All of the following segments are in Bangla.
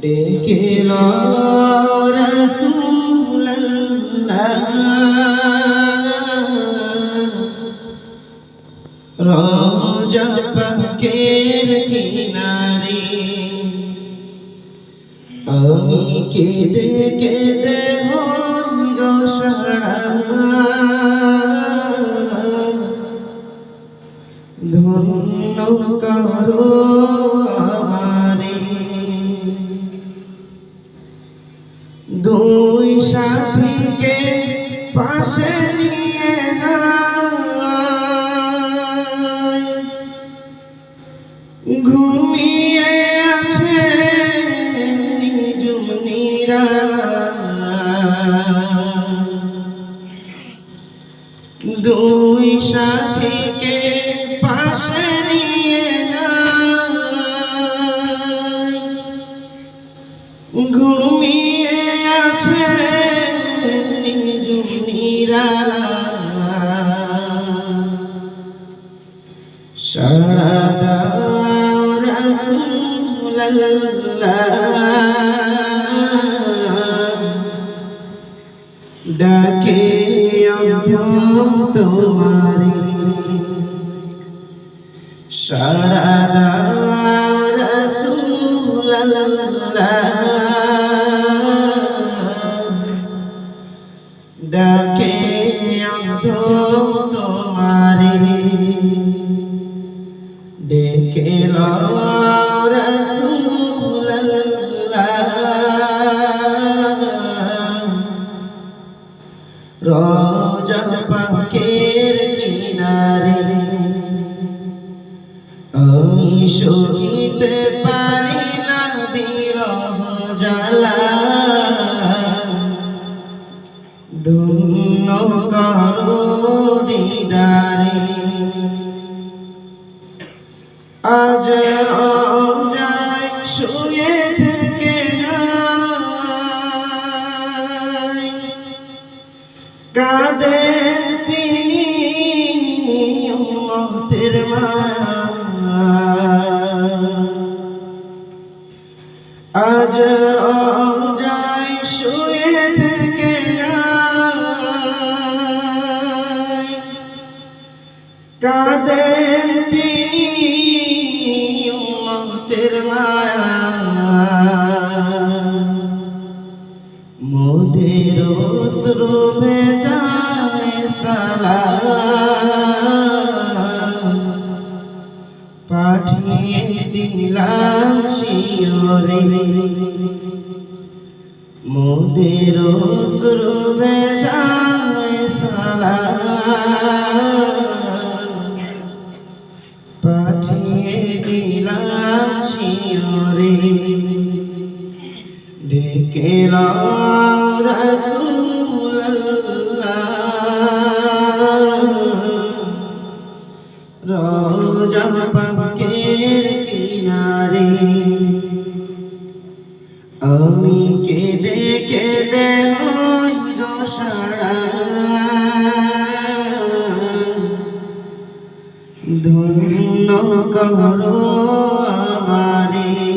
ডেকে রোজা পাকের কিনারে আমি কেঁদে কেঁদে দুই সাথীকে পাশে নিয়ে। ঘুমিয়ে আছে দুই সাথীকে পাশে নিয়ে তোমারে রসুল্লাহ ডাকে তোমারে ডেকে রোজা পাকের কিনারে। আমি সহিতে পারি না বিরহ জ্বালা। ধন্য করো দিদারে। আজ রোজায় উম্মতের মা পাঠিয়ে দিলাম শিওরে। মোদের অশ্রু ভেজায় সালা পাঠিয়ে দিলাম শিওরে। ডেকে রোজা আমি কেঁদে কেঁদে হই গো সারা। ধন্য করো আমারে।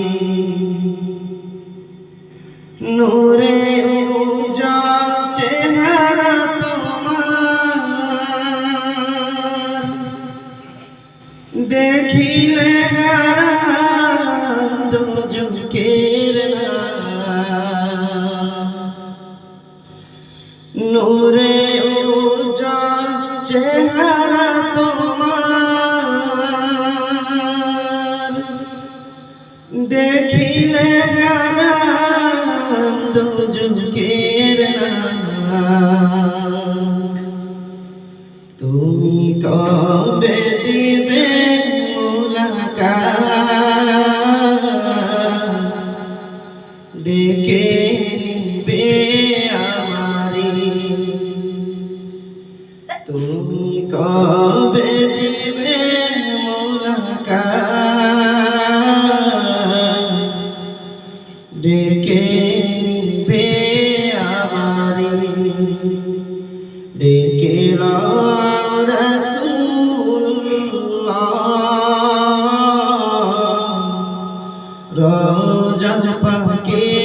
দেখিলে যুগের তুমি কবে দিবে ডেকে নিবে আমারি। তুমি কবে নিবে আমারি ডেকে রসুল্লাহ রোজা পাকে